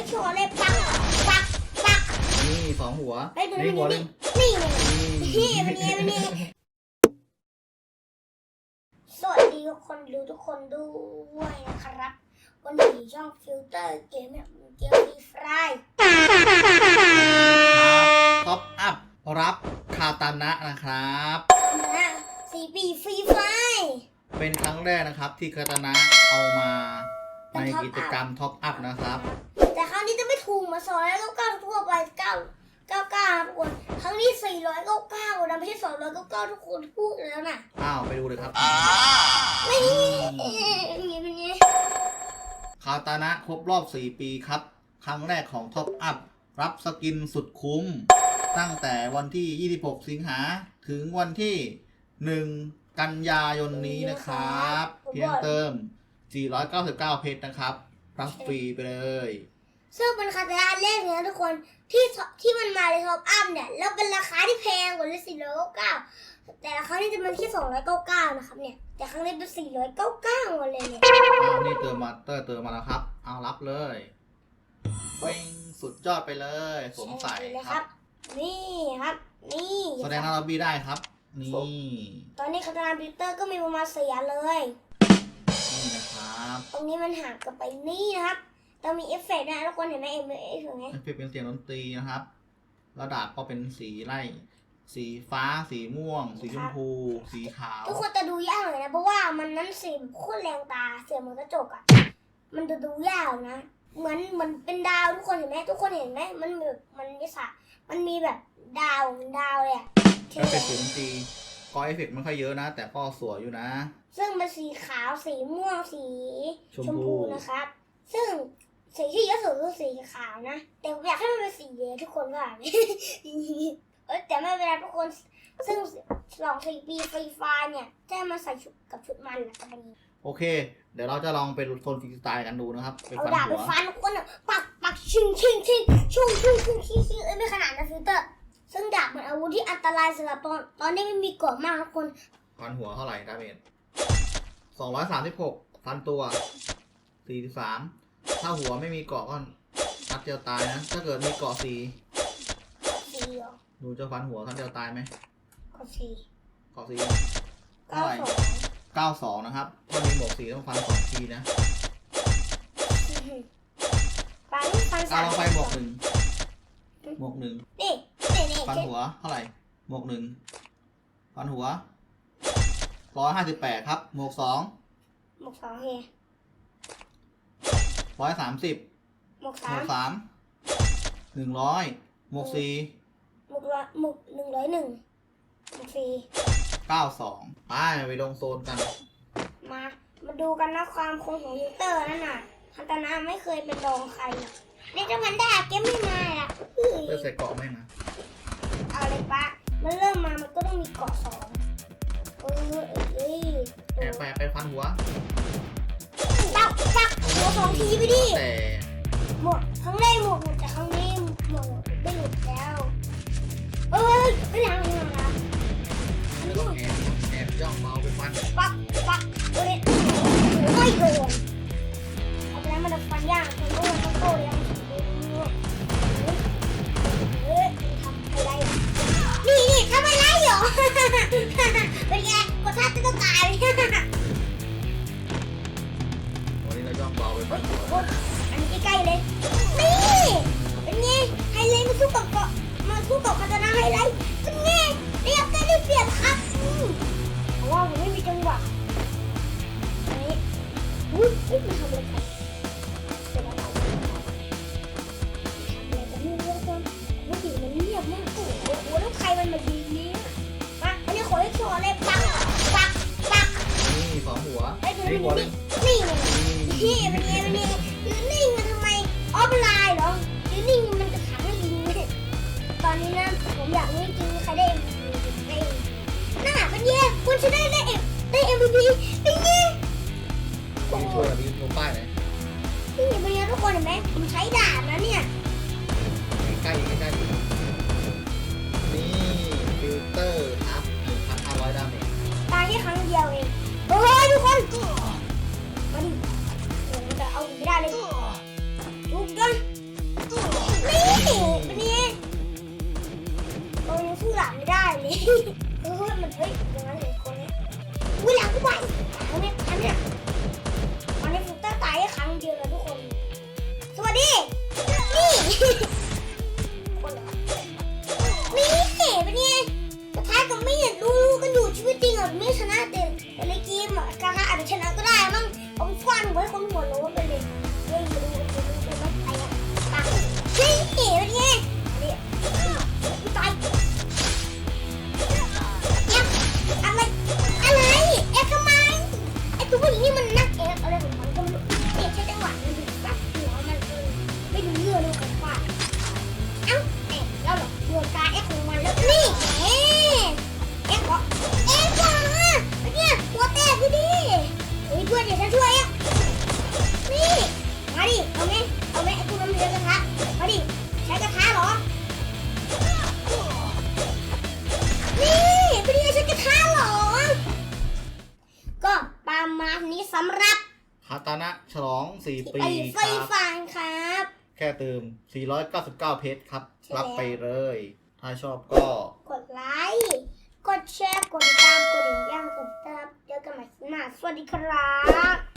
ให้ชัวร์เลยปักปักปักนี่สองหัวเฮ้ยดูนี่นี่หัวหนี่นึ่งนี่ไงนี่นี่เป็นไงเป็นไงสวัสดีทุกคนดูทุกคนด้วยนะครับ วันนี้ช่องฟิลเตอร์เกมเนี่ยเกมฟรีไฟท็อปอัพรับคาตานะนะครับ นะสี่ปีฟรีไฟเป็นครั้งแรกนะครับที่คาตานะเอามาในกิจกรรมท็อปอัพนะครับ แต่ครั้งนี้จะไม่ถูกมาสองร้อยเก้าเก้าทั่วไปเก้าเก้าเก้าทุกคนครั้งนี้สี่ร้อยเก้าเก้านะไม่ใช่สองร้อยเก้าเก้าทุกคนพูดแล้วน่ะอ้าวไปดูเลยครับนี่เอ๊ะเป็นไงเป็นไงคาตานะครบรอบ 4 ปีครับ ครั้งแรกของท็อปอัพรับสกินสุดคุ้ม ตั้งแต่วันที่ 26 สิงหาถึงวันที่ 1 กันยายนนี้นะครับ เพียงเติม 499 เพชรนะครับ รับฟรีไปเลย ซึ่งเป็นคาตาแรกเลยนะทุกคนที่ที่มันมาในท็อปอัพเนี่ยแล้วเป็นราคาที่แพงกว่าเลยสี่ร้อยเก้าเก้าแต่ละครั้งนี้จะเป็นที่สองร้อยเก้าเก้านะครับเนี่ยแต่ครั้งนี้เป็นสี่ร้อยเก้าเก้าหมดเลยเนี่ยอ้าวนี่เติมมาเตอร์เติมมาแล้วครับ เอารับเลยเว้งสุดยอดไปเลยสวมใส่เลยคครัรับ บ นี่ครับ นี่แสดงนาราบีได้ครับ นี่ตอนนี้คาตานาบิวเตอร์ก็มีประมาณสี่อันเลย นี่นะครับ ตรงนี้มันหักกันไปนี่นะครับ ต้องมีเอฟเฟกต์นะทุกคนเห็นไหมเอ็มเอฟเฟกต์ไหมเอฟเฟกต์เป็นเสียงดนตรีนะครับ ระดับก็เป็นสีไล่ สีฟ้า สีม่วง สีชมพู สีขาว ทุกคนจะดูยากเลยนะเพราะว่ามันนั้นเสียงโคตรแรงตาเสียงเหมือนกระจกอะมันจะดูยากนะเหมือนเหมันเป็นดาวทุกคนเห็นไหมทุกคนเห็นไหมมันแบบมันนิสะมันมีแบบดาวดาวเลยอะเอฟเฟกต์เสียงดนตรีก็เอฟเฟกต์ไม่ค่อยเยอะนะ แต่ก็สวยอยู่นะ ซึ่งเป็นสีขาวสีม่วงสีชมพูนะครับ ซึ่ง สีที่เยอะสุดคือสีขาวนะ แต่ผมอยากให้มันเป็นสีแดงทุกคนว่าเอยแต่ไม่เป็นไรทุกคน ซึ่งลองสีปีฟรีไฟล์เนี่ยจะมาใส่ชุดกับชุดมันนะกับมันนี้โอเค เดี๋ยวเราจะลองไปโซนฟรีสไตล์กันดูนะครับไปเอาฟันดาบไปหัวฟันทุกคนอะปักปักชิงชิงชิงชุ่งชุ่งชุ่งชิงชิงเอ้ยไม่ขนาดนะฟิลเตอร์ ซึ่งดาบเป็นอาวุธที่อันตรายสำหรับตอนตอนนี้ไม่มีเกราะมากทุกคน ฟันหัวเท่าไหร่ดาเมจสองร้อยสามสิบหกฟันตัวสี่สิบสาม ถ้าหัวไม่มีเกาะก็นัดเดียวตายนะ ถ้าเกิดมีเกาะสี่สี่เหรอหนูจะฟันหัวนัดเดียวตายไหมก็สี่เกาะสี่เก้าเท่าไหร่สองเก้าสองนะครับ ถ้ามีหมวกสีต้องฟันสองทีนะฟันฟันเอาสามลองไปหมวกหนึ่งหมวกหนึ่งนี่นี่นี่ฟันเจ็ดหัวเท่าไหร่หมวกหนึ่งฟันหัวร้อยห้าสิบแปดครับหมวกสอง หมวกสองเฮ ร้อยสามสิบหมวกหมสาวมกสามหนึ่งร้อยหมวกสี่หมวกร้อยหมวกหนึ่งร้อยหนึ่งหมวกสี่เก้าสองไปไปลงโซนกัน มา มาดูกันนะความคงของยูเตอร์นั่นน่ะฮันตานาไม่เคยเป็นรองใครหรอกนี่จะมันได้เกมไม่มาล่ะเฮ้ยเลือกใส่เกาะไหมนะเอาเลยปะมันเริ่มมามันก็ต้องมีเกาะสองเออเอ้ยแอบไปไปฟันหัว ปักปักหัวสองทีไปดิแต่หมดครั้งแรกหมดหมดแต่ครั้งนี้หมดไม่หลุดแล้ว เอ้ยไม่ยังไม่ยังนะแล้วก็แอบแอบย่องเมาไปฟันปักปักเอ้ยไม่โดนเอาไปแล้วมันจะฟันยากมันโง่มันโง่ยังเฮ้ยทำอะไรอ่นี่นี่ทำอะไรเหรอเป็นไงกดท่าจะต้องตาย ย่องเบาไปฟันหัวโอ๊ยอันนี้ใกล้ๆเลย นี่เป็นไงไฮไลท์มาสู้กับเกาะมาสู้กับคาตานาไฮไลท์เป็นไงเรียบได้ได้เปรียบครับอืมเพราะว่าผมไม่มีจังหวะอันนี้อุ้ยอุ้ยมันทำอะไรกันเสร็จแล้วทำอะไรกันนี่เรื่องต้นปกติมันเงียบมากโอ้โหโอ้โหแล้วใครมันมาดีเนี่ยมาอันนี้ขอให้ชัวร์เลยปักปักปักนี่สองหัวไอ้ยดูนี่นี่หัวหนึ่ งนี่ไงนี่มันนี่มันนี่นิ่งมันทำไมออฟไลน์เหรอหรือนิ่งมันจะขังให้ลิงตอนนี้นะผมอยากรู้จริงใครได้ MVP ได้น่าเป็นแย่คุณจะได้ได้เอ็มได้ MVP เป็นแย่โอ้นี่โหช่วยแบบนี้ลงป้ายไหน่อยนี่เป็นแย่ทุกคนเห็นไหมผมใช้ดาบนะเนี่ยใกล้ใกล้นี่ฟิลเตอร์อัพหนึ่งพันห้าร้อยดาเมจตายแค่ครั้งเดียวเองเฮ้ยทุกคนมาดิ ไม่ได้เลยถูกกันนี่นี่เรายังสู้หลังไม่ได้เลยเฮ้ยมันเฮ้ยอย่างนั้นเลยคนนี้วิ่งหลังกูไปนี่มทำเนี่ยวันนี้ฟุตเตอร์ตายแค่ครั้งเดียวลยทุกคน สวัสดี นี่ำหรับคาตานะฉลอง 4 ปีไอ้ไฟครับ ฟางครับ แค่เติม 499 เพชรครับ ใช่รับไปเลย ถ้าชอบก็ กดไลค์ กดแชร์ กดติดตาม กดอย่างย่างกดติดตามเจอกันใหม่คลิปหน้าสวัสดีครับ